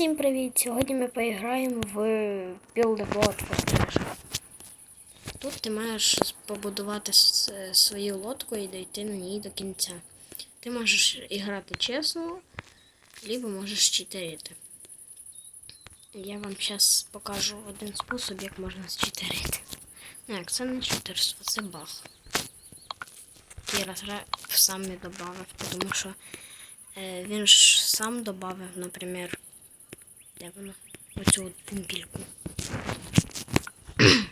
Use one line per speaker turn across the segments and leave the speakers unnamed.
Всім привіт! Сьогодні ми поіграємо в Build a Boat. Тут ти маєш побудувати свою лодку і дійти на ній до кінця. Ти можеш іграти чесно, либо можеш читерити. Я вам зараз покажу один спосіб, як можна зчитерити. Ну, це не читерство, це баг. Я раз сам не додав, тому що е, він ж сам додав, наприклад, де воно? Оцю от пумпільку.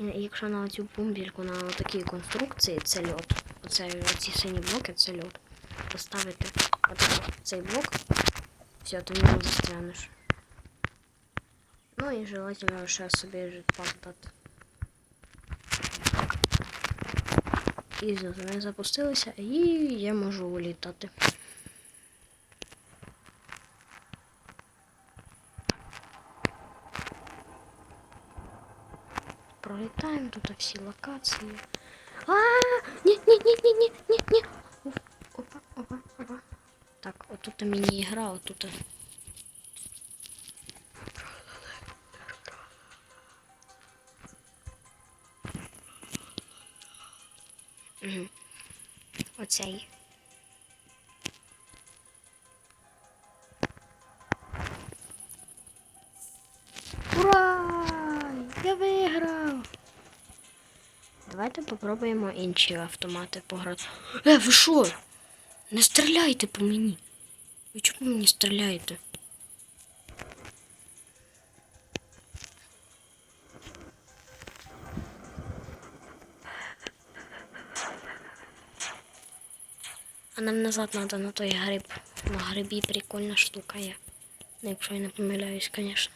Е, Якщо на цю пумпільку на такій конструкції це льод. Оце ці сині блоки це льод. Поставити цей блок, все, ти в ньому застрянеш. Ну і желательно ще собі дати. І все, вони запустилися, і я можу улітати. Тут всі локації. А, ні, ні, ні, ні, ні, ні, ні. Оп, Опа, опа, опа. Так, отут міні-ігра, отут. Угу. Оцей. Давайте попробуємо інші автомати пограти. Е, ви що? Не стріляйте по мені. Ви чому мені стріляєте? А нам назад треба на той гриб. На грибі прикольна штука є. Ну, якщо я не помиляюсь, звісно.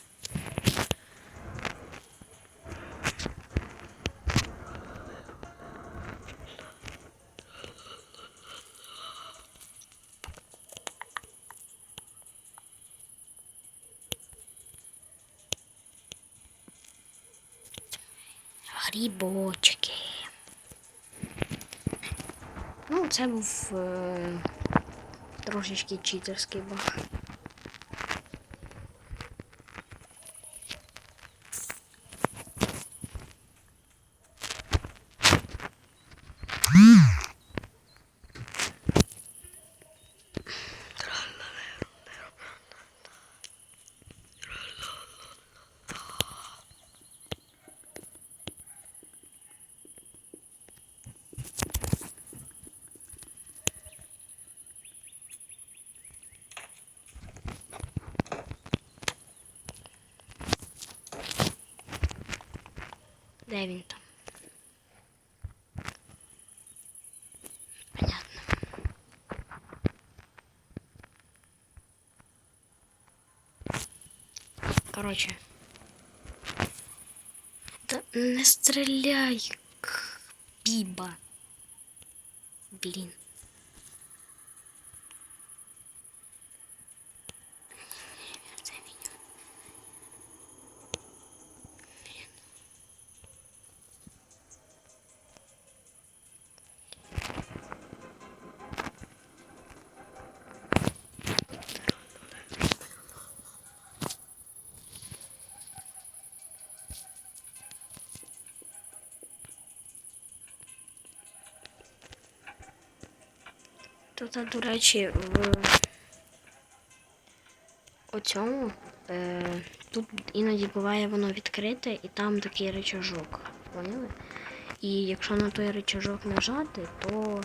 Грибочки. Ну, це був е, трошечки читерський баг. Де там? Понятно. Короче. Да не стреляй, Биба. Блин. Тут, до речі, в оцьому е, тут іноді буває воно відкрите і там такий рычажок. Поняли? І якщо на той рычажок нажати, то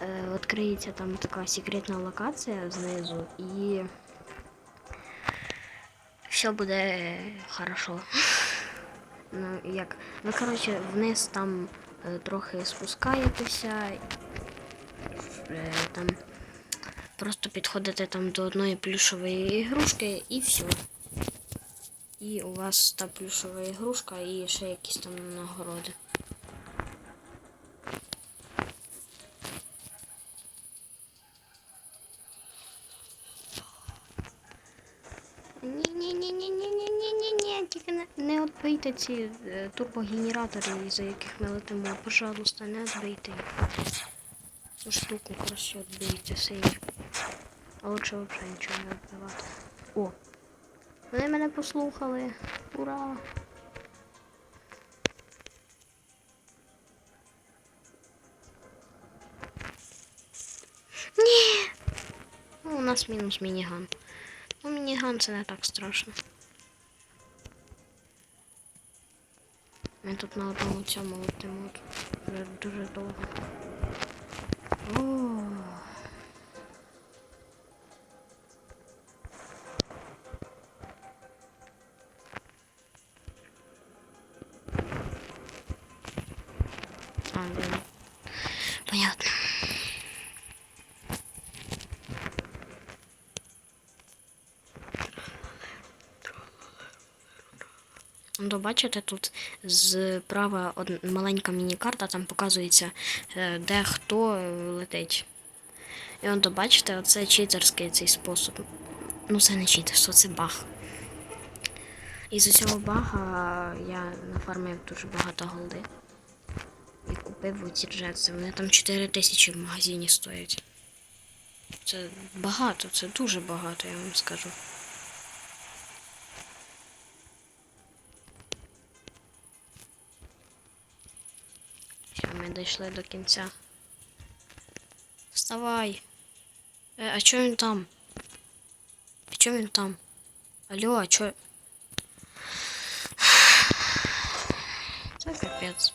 е, відкриється там така секретна локація знизу і все буде хорошо. Ну, як. Ви, коротше, вниз там е, трохи спускаєтеся там просто підходите там до одної плюшової ігрушки і все. І у вас та плюшова ігрушка і ще якісь там нагороди. Ні-ні-ні-ні-ні-ні-ні-ні, тільки не, не відбийте ці е, турбогенератори, за яких ми летимо. Пожалуйста, не відбийте їх. Цю штуку краще відбийте сейф. А лучше взагалі нічого не відбивати. О! Вони мене послухали. Ура! Ні! Ну, у нас мінус мініган. Ну, мініган це не так страшно. Ми тут на одному цьому летимо дуже довго. О. Ну, бачите, тут зправа од- маленька міні-карта, там показується, е, де хто е, летить. І он, то бачите, оце читерський цей спосіб. Ну, це не читерство, це баг. І з цього бага я нафармив дуже багато голди. І купив оці джетси. Вони там 4 тисячі в магазині стоять. Це багато, це дуже багато, я вам скажу. Дійшли до кінця. Вставай. Е, а чо він там? А чо він там? Алло, а чо? Це капець.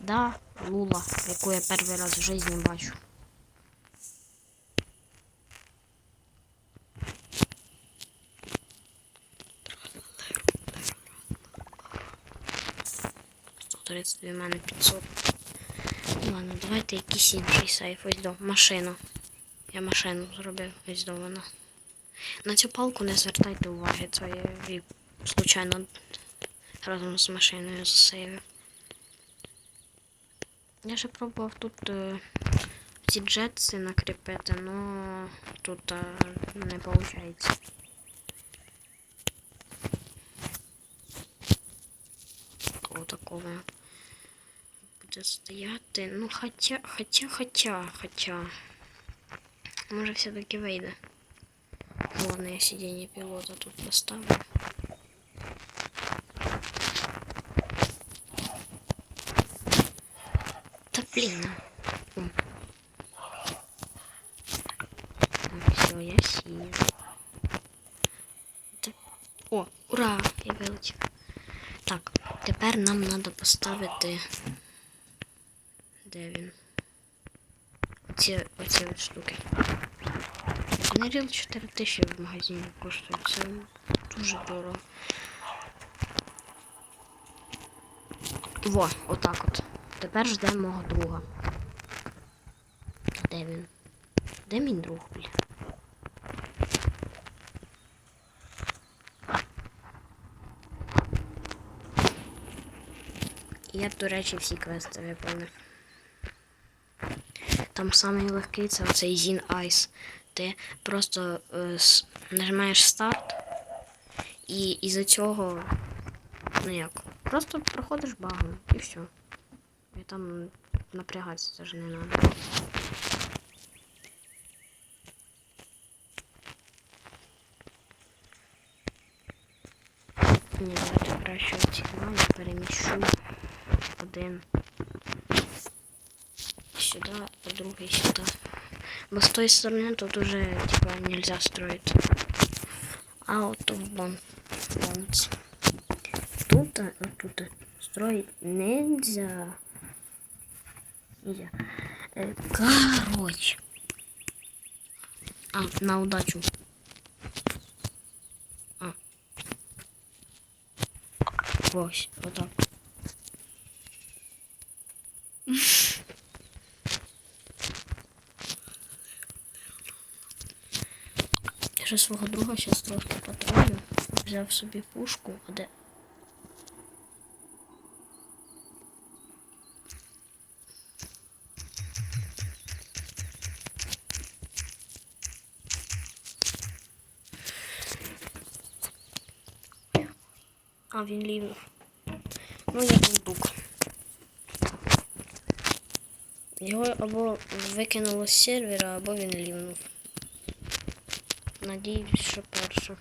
Да, Лула, яку я перший раз в житті бачу. Сто тридцять в мене 500. Ну Ладно, давайте якийсь інший сейф. Ось до машину. Я машину зробив, ось до вона. На цю палку не звертайте уваги, це я її случайно разом з машиною засейвив. Я ще пробував тут е, ці джетси накріпити, але тут е, не виходить. Такого такого буде стояти. Ну, хоча, хоча, хоча, хоча. Може все-таки вийде. Ладно, я сидіння пілота тут поставлю. Та блін. О. Так, все, я сів. Так. О, ура! Я вилетів. Так, тепер нам треба поставити. Він? Оці, от штуки. Генеріл 4000 в магазині коштує. Це дуже дорого. Во, отак от. Тепер ждемо мого друга. Де він? Де мій друг, бля? Я, до речі, всі квести виповнив. Там самий легкий це оцей Zin Ice. Ти просто е, нажимаєш старт і із-за цього, ну як, просто проходиш багом і все. І там напрягатися теж не треба. Ні, давайте краще ці переміщу один сюди, а другий сюди. Бо з тої сторони тут уже типа нельзя строить. А от тут вон. вон. ц- Тут, а тут строить нельзя. Нельзя. Э, короче. А, на удачу. А. Ось, отак. Я же свого друга зараз трошки потролю. Взяв собі пушку, а де. А, він лівив. Ну, я бундук. Його або викинуло з сервера, або він лівнув. Надіюсь, що перша.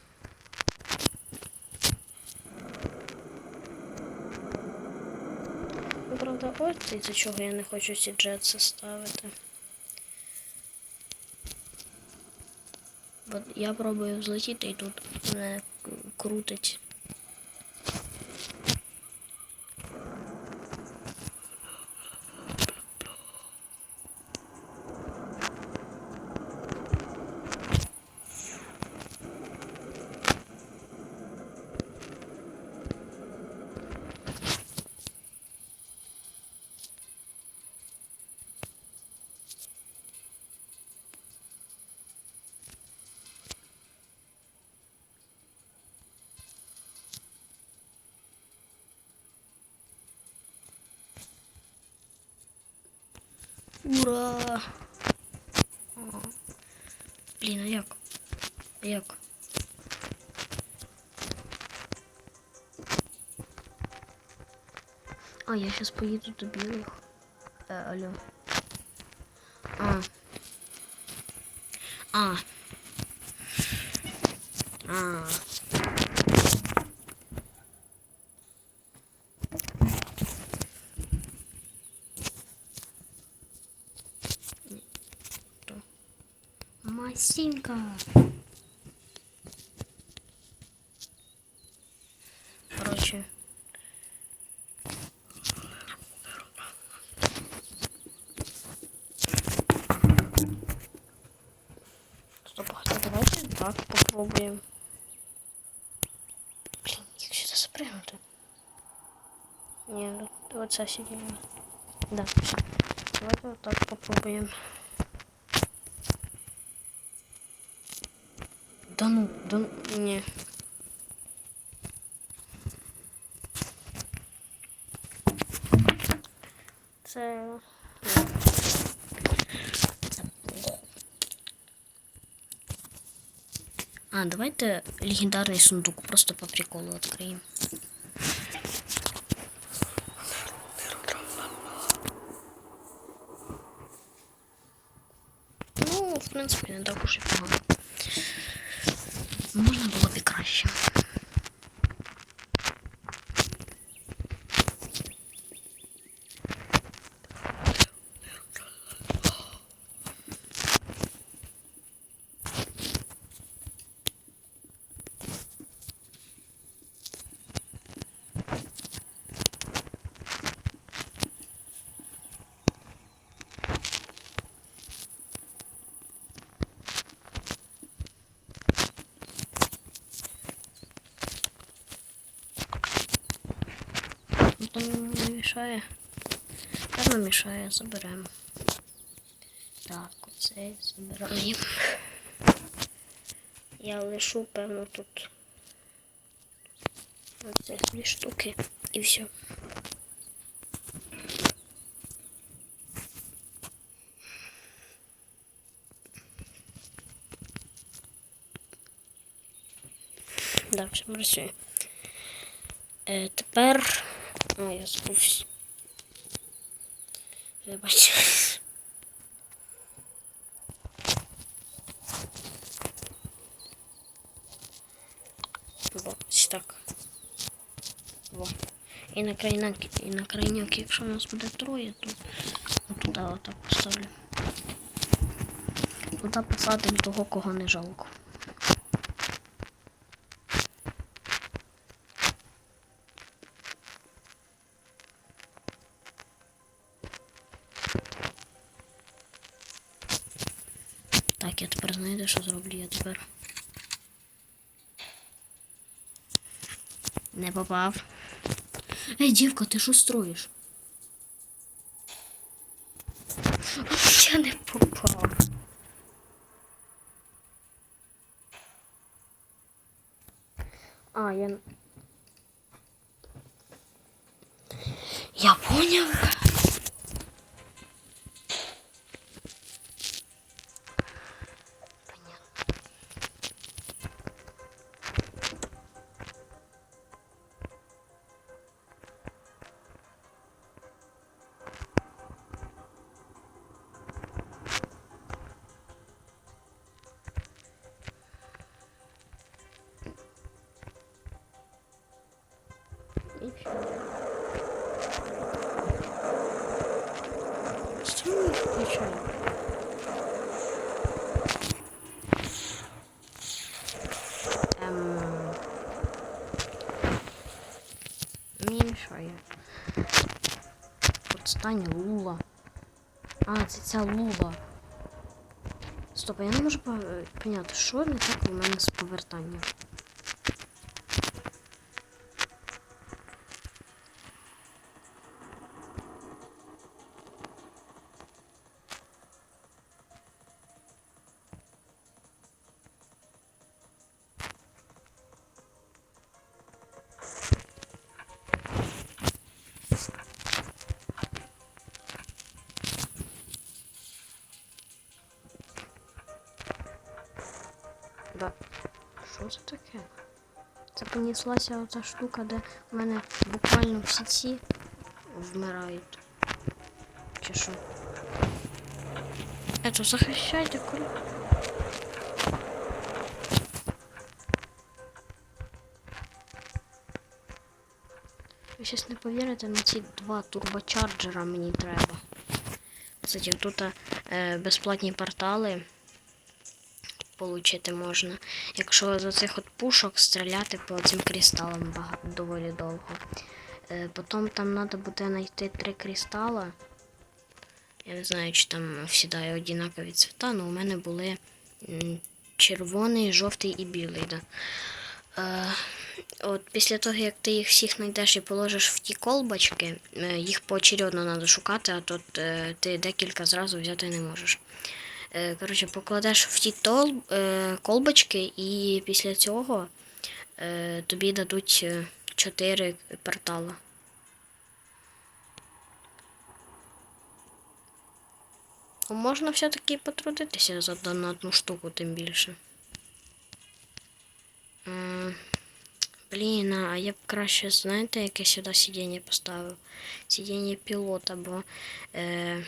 Ну, правда, от із-за чого я не хочу ці джетси ставити. Бо я пробую взлетіти і тут мене крутить. Ура! О. Блін, а як? А Як? А, я сейчас поеду до белых. Э, алло. А. А. А. Масенька. Короче. Стоп, а давайте так попробуем. Блин, як сюди запрыгнути? Ні, ну оце сидимо. Да, все. Давайте вот так попробуем. Да ну, да ну, не. Це... ні. Це плохо. А, давайте легендарный сундук просто по приколу откроем. Ну, в принципі, не так уж і погано. Мішає. Певно мішає, заберемо. Так, оце забираємо. Я лишу, певно, тут. Оце дві штуки і все. Да, все працює. Е, тепер. О, я збувся. Вибач. Ось так. Во. І на крайняк, і на крайняк, якщо у нас буде троє, то туди отак поставлю. Туди посадимо того, кого не жалко. Що зроблю я тепер. Не попав. Ей, дівка, ти що строїш? Я не попав. А, я... Я понял. Ем... Мені мішає. Отстань, Лула. А, це ця Лула. Стоп, а я не можу поняти, що не так у мене з повертанням. Що це таке? Це понеслася оця штука, де в мене буквально всі ці вмирають. Чи що? Ето, захищайте куль. Ви щас не повірите, на ці два турбочарджера мені треба. Кстати, тут е, безплатні портали получити можна. Якщо з оцих от пушок стріляти по цим кристалам доволі довго. Е, потім там треба буде знайти три кристала. Я не знаю, чи там всі однакові цвіта, але у мене були червоний, жовтий і білий. Да. Е, от після того, як ти їх всіх знайдеш і положиш в ті колбочки, е, їх поочередно треба шукати, а тут е, ти декілька зразу взяти не можеш. Е, Коротше, покладеш в ті тол, е, колбочки, і після цього е, тобі дадуть е, чотири портала. Можна все-таки потрудитися за донатну штуку, тим більше. Блін, а я б краще, знаєте, яке сюди сидіння поставив? Сидіння пілота, бо е,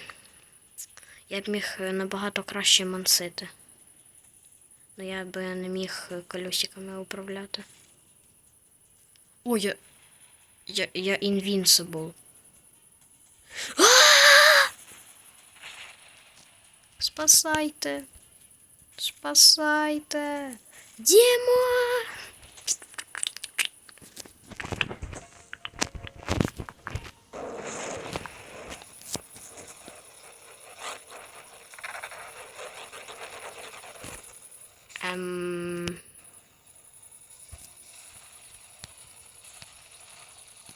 я б міг е, набагато краще мансити. Ну я би не міг е, колесиками управляти. Ой, я. Я, я invincible. Спасайте. Спасайте. Діма!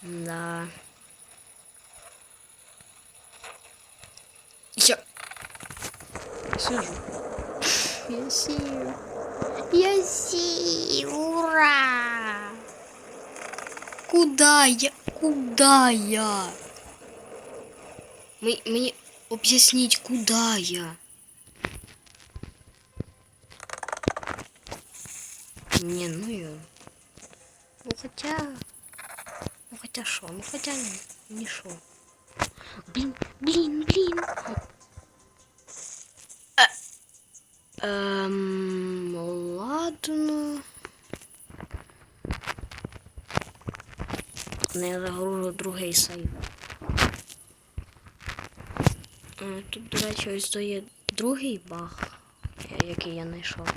Да. Я... Сижу. Я сію. Я сію. Ура! Куда я? Куда я? Ми- Мені об'ясніть, куда я? Не, ну я... Ну хотя... Ну хотя шо? Ну хотя не, не шо. Блин, блин, блин. Э, Эм, ладно. Не загружу другий сейв. Е, Тут, до речі, ось то є другий баг, який я знайшов.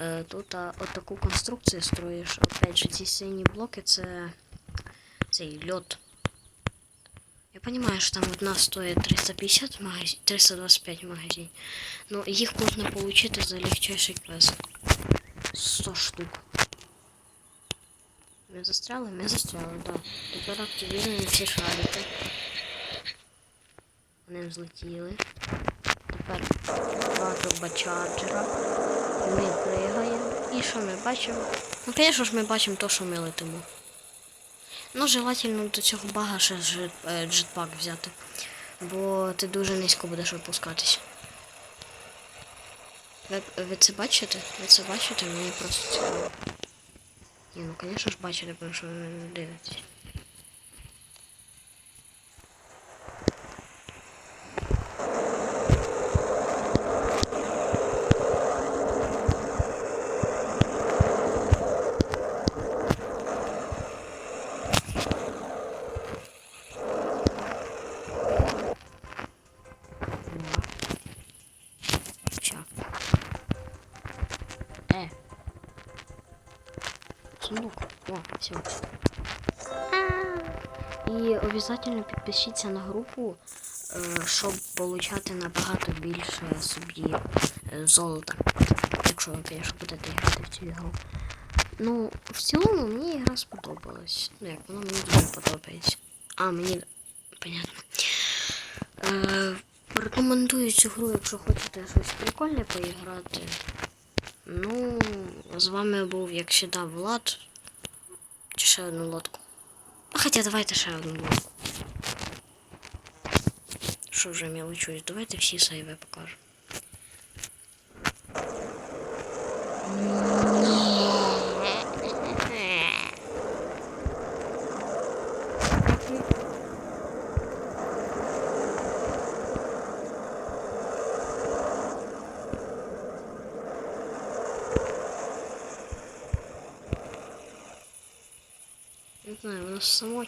Е, Тут а, отаку конструкцію строїш. Опять же, ці сині блоки це цей льот. Я розумію, що там одна стоїть 350 магазин, 325 магазин. Ну, їх можна отримати за легчайший квест. 100 штук. Ми застряли? Ми застряли. Да. Тепер активуємо всі шарики. Вони взлетіли. Тепер два турбочарджера. Ми пригаємо. І що ми бачимо? Ну, звісно ж, ми бачимо те, що ми летимо. Ну, желательно до цього бага ще джет, джетпак взяти. Бо ти дуже низько будеш випускатися. Ви, ви це бачите? Ви це бачите? Мені просто цікаво. Ні, ну звісно ж бачите, тому що ви мене дивитесь. Сундук. О, все. І обов'язково підпишіться на групу, щоб получати набагато більше собі е, золота. Якщо ви, звісно, будете грати в цю ігру. Ну, в цілому мені гра сподобалась. Ну як, вона мені дуже подобається. А, мені. Понятно. Е, рекомендую цю гру, якщо хочете щось прикольне поіграти. Ну, з вами був, як завжди, Влад. Чи ще одну лодку. А хоча давайте ще одну лодку. Що вже мелочусь, давайте всі сейви покажемо.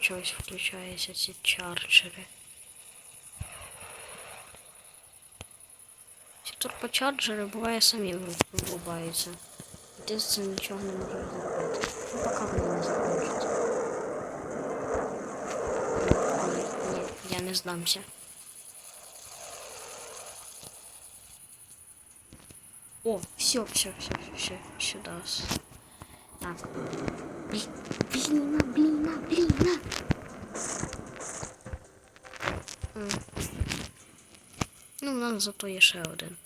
чогось включається, ці чарджери. Ці турбочарджери буває самі вру- врубаються. І ти з цим нічого не можеш зробити. Ну, поки вони не закінчаться. Ні, ні, я не здамся. О, все, все, все, все, сюда. Так. Блін, бліна, бліна, бліна. Ну, у нас зато є ще один.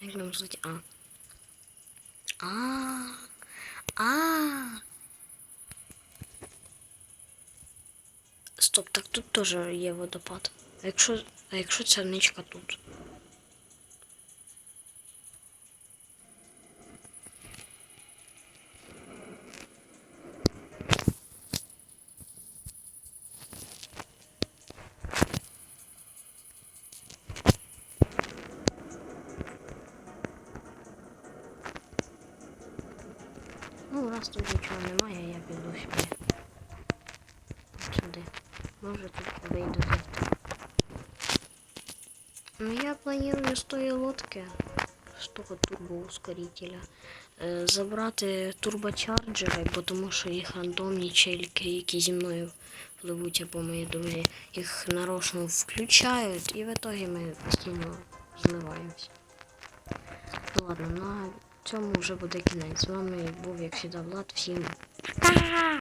Як нам звуть? А. А. А. Стоп, так тут теж є водопад. А якщо, а якщо ця ничка тут? Ну, раз тут нічого немає, я піду сюди. Сюди. Може тут вийду звідти. Ну я планую з тої лодки, з того турбоускорителя, е, забрати турбочарджери, бо тому що їх рандомні чельки, які зі мною пливуть або мої друзі, їх нарочно включають і в итогі ми постійно зливаємося. Ну ладно, на цьому вже буде кінець. З вами був, як завжди, Влад. Всім!